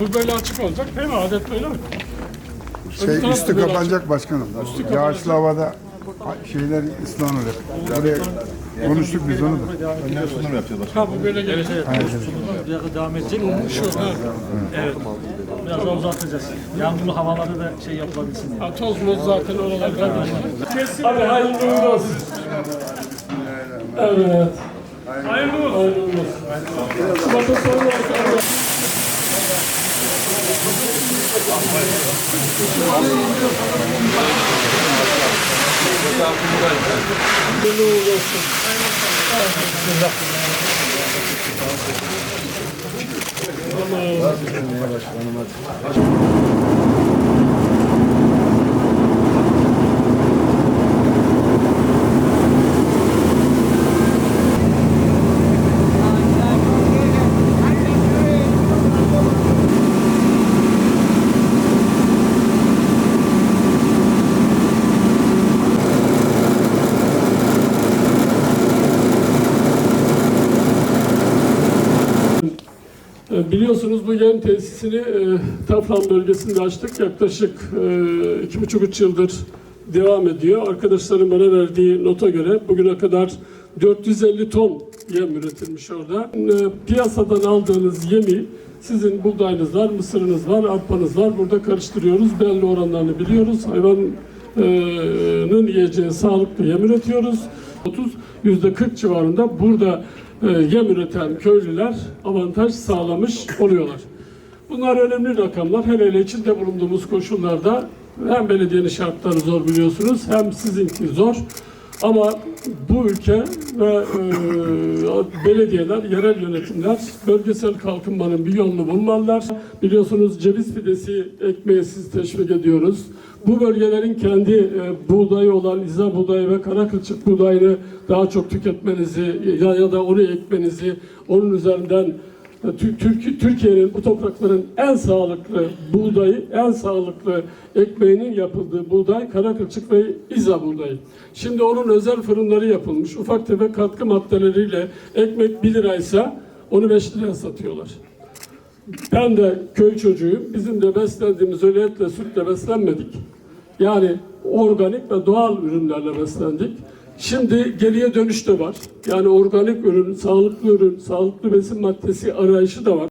Bu böyle açık olacak değil mi? Adet böyle mi? Şey üstü böyle kapanacak başkanım. Üstü Yağışlı kapanacak. havada şeyler ıslanır. Buraya konuştuk biz onu da. Önden sunum yapacağız başkanım. Ha bu böyle gelecek. Bir dakika devam edecek. Şu. Evet. Biraz daha uzatacağız. Yağmurlu havalarda da şey yapılabilsin diye. ha toz moz zaten oralarda. Hadi hayırlı uğurlu olsun. Evet. Hayırlı olsun. Hayırlı olsun. Şubat'ın sonu olsun. Hayırlı uğurlu olsun. E, Biliyorsunuz bu yem tesisini e, Tafran bölgesinde açtık. Yaklaşık e, iki buçuk üç yıldır devam ediyor. Arkadaşlarım bana verdiği nota göre bugüne kadar 450 ton yem üretilmiş orada. E, piyasadan aldığınız yemi sizin buğdayınız var, mısırınız var, arpanız var. Burada karıştırıyoruz. Belli oranlarını biliyoruz. Hayvanın yiyeceği sağlıklı yem üretiyoruz. 30 yüzde 40 civarında burada e, yem üreten köylüler avantaj sağlamış oluyorlar. Bunlar önemli rakamlar. Hele hele içinde bulunduğumuz koşullarda hem belediyenin şartları zor biliyorsunuz hem sizinki zor. Ama bu ülke ve e, belediyeler, yerel yönetimler bölgesel kalkınmanın bir yolunu bulmalılar. Biliyorsunuz ceviz pidesi ekmeği siz teşvik ediyoruz. Bu bölgelerin kendi e, buğdayı olan İza buğdayı ve kara kılçık buğdayını daha çok tüketmenizi ya, ya da onu ekmenizi, onun üzerinden Türkiye'nin bu toprakların en sağlıklı buğdayı, en sağlıklı ekmeğinin yapıldığı buğday kara kılçık ve İza buğdayı. Şimdi onun özel fırınları yapılmış. Ufak tefek katkı maddeleriyle ekmek 1 liraysa onu 5 liraya satıyorlar. Ben de köy çocuğuyum. Bizim de beslendiğimiz öyle etle sütle beslenmedik. Yani organik ve doğal ürünlerle beslendik. Şimdi geriye dönüş de var. Yani organik ürün, sağlıklı ürün, sağlıklı besin maddesi arayışı da var.